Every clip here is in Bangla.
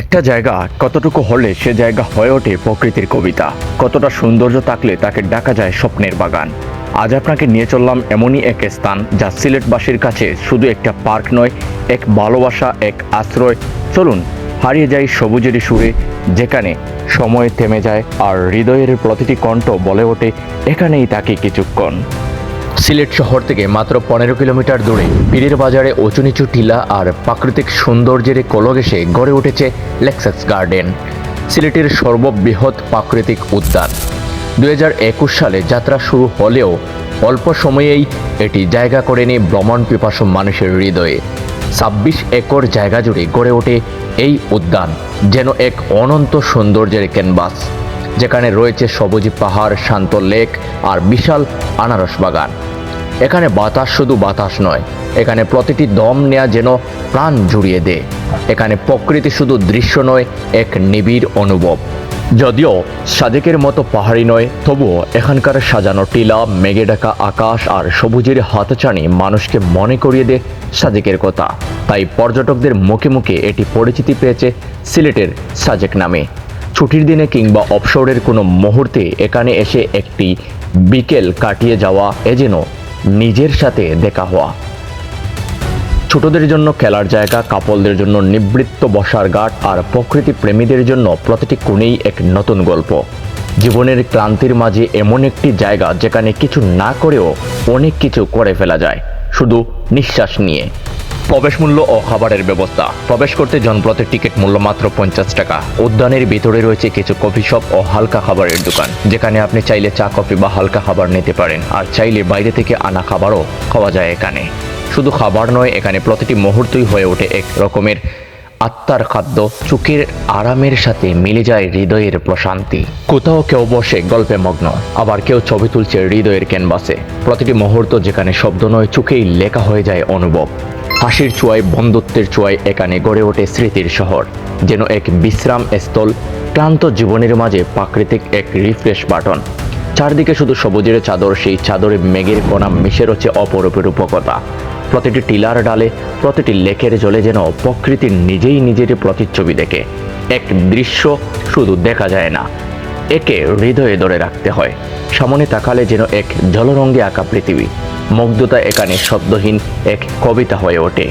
একটা জায়গা কতটুকু হলে সে জায়গা হয়ে ওঠে প্রকৃতির কবিতা। কতটা সৌন্দর্য থাকলে তাকে ডাকা যায় স্বপ্নের বাগান। আজ আপনাকে নিয়ে চললাম এমনই এক স্থান যা সিলেটবাসীর কাছে শুধু একটা পার্ক নয়, এক ভালোবাসা, এক আশ্রয়। চলুন, হারিয়ে যাই সবুজের সুরে, যেখানে সময় থেমে যায় আর হৃদয়ের প্রতিটি কণ্ঠ বলে ওঠে, এখানেই তাকে কিছুক্ষণ। সিলেট শহর থেকে মাত্র পনেরো কিলোমিটার দূরে। পীরের বাজারে উঁচু নিচু টিলা আর প্রাকৃতিক সৌন্দর্যের কলঘেসে গড়ে উঠেছে লেক্সাস গার্ডেন, সিলেটের সর্ববৃহৎ প্রাকৃতিক উদ্যান। দুহাজার একুশ সালে যাত্রা শুরু হলেও অল্প সময়েই এটি জায়গা করে নিয়ে ভ্রমণ পিপাসু মানুষের হৃদয়ে। ছাব্বিশ একর জায়গা জুড়ে গড়ে ওঠে এই উদ্যান, যেন এক অনন্ত সৌন্দর্যের ক্যানভাস, যেখানে রয়েছে সবুজ পাহাড়, শান্ত লেক আর বিশাল আনারস বাগান। এখানে বাতাস শুধু বাতাস নয়, এখানে প্রতিটি দম নেয়া যেন প্রাণ জুড়িয়ে দেয় এখানে প্রকৃতি শুধু দৃশ্য নয়, এক নিবিড় অনুভব। যদিও সাজেকের মতো পাহাড়ি নয়, তবুও এখানকার সাজানো টিলা, মেঘে ঢাকা আকাশ আর সবুজের হাতছানি মানুষকে মনে করিয়ে দেয় সাজেকের কথা। তাই পর্যটকদের মুখে মুখে এটি পরিচিতি পেয়েছে সিলেটের সাজেক নামে। ছুটির দিনে কিংবা অবসরের কোনো মুহূর্তে এখানে এসে একটি বিকেল কাটিয়ে যাওয়া এ যেন নিজের সাথে দেখা হওয়া। ছোটদের জন্য খেলার জায়গা, কাপলদের জন্য নিবৃত্ত বসার ঘাট আর প্রকৃতি প্রেমীদের জন্য প্রতিটি কোণেই এক নতুন গল্প। জীবনের ক্লান্তির মাঝে এমন একটি জায়গা যেখানে কিছু না করেও অনেক কিছু করে ফেলা যায়। শুধু নিঃশ্বাস নিয়ে। প্রবেশ মূল্য ও খাবারের ব্যবস্থা। প্রবেশ করতে জনপ্রতি টিকিট মূল্য মাত্র পঞ্চাশ টাকা। উদ্যানের ভিতরে রয়েছে কিছু কফি শপ ও হালকা খাবারের দোকান। যেখানে আপনি চাইলে চা, কফি বা হালকা খাবার নিতে পারেন। আর চাইলে বাইরে থেকে আনা খাবারও খাওয়া যায় এখানে। শুধু খাবার নয়, এখানে প্রতিটি মুহূর্তই হয়ে ওঠে এক রকমের আত্মার খাদ্য। চোখের আরামের সাথে মিলে যায় হৃদয়ের প্রশান্তি। কোথাও কেউ বসে গল্পে মগ্ন, আবার কেউ ছবি তুলছে হৃদয়ের ক্যানভাসে। প্রতিটি মুহূর্ত যেখানে শব্দ নয়, চোখেই লেখা হয়ে যায় অনুভব। হাসির ছোঁয়ায়, বন্ধুত্বের ছোঁয়ায় এখানে গড়ে ওঠে স্মৃতির শহর, যেন এক বিশ্রাম স্থল, ক্লান্ত জীবনের মাঝে প্রাকৃতিক এক রিফ্রেশ বাটন চারদিকে শুধু সবুজের চাদর, সেই চাদরে মেঘের কণা মিশে রয়েছে অপরূপ রূপকতা। প্রতিটি টিলার ডালে, প্রতিটি লেকের জলে যেন প্রকৃতির নিজেই নিজের প্রতিচ্ছবি দেখে। এক দৃশ্য শুধু দেখা যায় না, একে হৃদয়ে ধরে রাখতে হয়। সামনে তাকালে যেন এক জলরঙ্গে আঁকা পৃথিবী। মুগ্ধতা এখানে শব্দহীন এক কবিতা হয়ে ওঠে।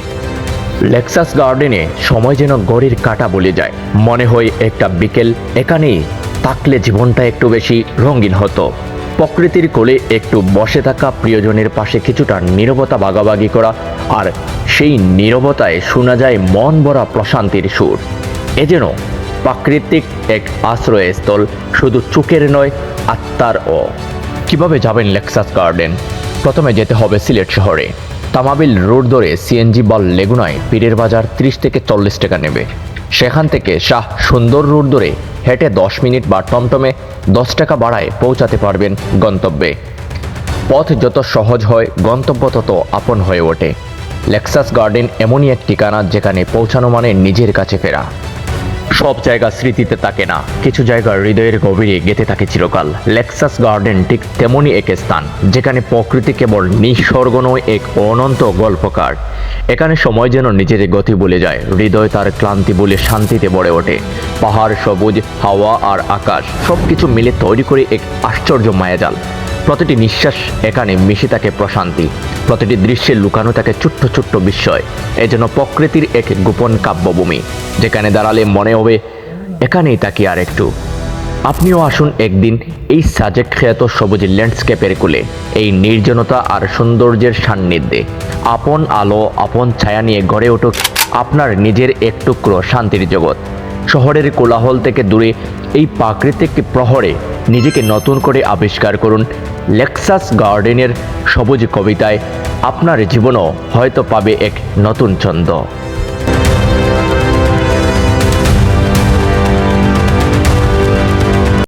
লেক্সাস গার্ডেনে সময় যেন গড়ির কাটা বলে যায়। মনে হয় একটা বিকেল, এখানেই থাকলে জীবনটা একটু বেশি রঙিন হতো। প্রকৃতির কোলে একটু বসে থাকা প্রিয়জনের পাশে কিছুটা নীরবতা বাগাবাগি করা আর সেই নীরবতায় শোনা যায় মন ভরা প্রশান্তির সুর। এ যেন প্রাকৃতিক এক আশ্রয়স্থল, শুধু চোখের নয়, আত্মার ও। কীভাবে যাবেন লেক্সাস গার্ডেন প্রথমে যেতে হবে সিলেট শহরে। তামাবিল রোড ধরে সিএনজি বা লেগুনায় পীরের বাজার ত্রিশ থেকে চল্লিশ টাকা নেবে। সেখান থেকে শাহ সুন্দর রোড ধরে হেঁটে দশ মিনিট বা টমটমে দশ টাকা বাড়ায় পৌঁছাতে পারবেন গন্তব্যে। পথ যত সহজ হয়, গন্তব্য তত আপন হয়ে ওঠে। লেক্সাস গার্ডেন এমনই এক ঠিকানা যেখানে পৌঁছানো মানে নিজের কাছে ফেরা। সব জায়গা স্মৃতিতে থাকে না। কিছু জায়গা হৃদয়ের গভীরে গেঁথে থাকে চিরকাল। লেক্সাস গার্ডেন ঠিক তেমনই এক স্থান, যেখানে প্রকৃতি কেবল নিঃস্বর্গ নয়, এক অনন্ত গল্পকার। এখানে সময় যেন নিজের গতি বলে যায়, হৃদয় তার ক্লান্তি বলে শান্তিতে ভরে ওঠে। পাহাড় সবুজ, হাওয়া আর আকাশ সব কিছু মিলে তৈরি করে এক আশ্চর্য মায়াজাল। প্রতিটি নিঃশ্বাস এখানে মিশে থাকে প্রশান্তি, প্রতিটি দৃশ্যে লুকানো থাকে ছোট্ট ছোট্ট বিস্ময়। এ যেন প্রকৃতির এক গোপন কাব্যভূমি, যেখানে দাঁড়ালে মনে হবে, এখানেই তাকি আর একটু। আপনিও আসুন একদিন এই সাজেক খ্যাত সবুজ ল্যান্ডস্কেপের কুলে, এই নির্জনতা আর সৌন্দর্যের সান্নিধ্যে। আপন আলো, আপন ছায়া নিয়ে গড়ে উঠুক আপনার নিজের এক টুকরো শান্তির জগৎ। শহরের কোলাহল থেকে দূরে এই প্রাকৃতিক প্রহরে নিজেকে নতুন করে আবিষ্কার করুন লেক্সাস গার্ডেনের সবুজ কবিতায় আপনার জীবনও হয়তো পাবে এক নতুন ছন্দ।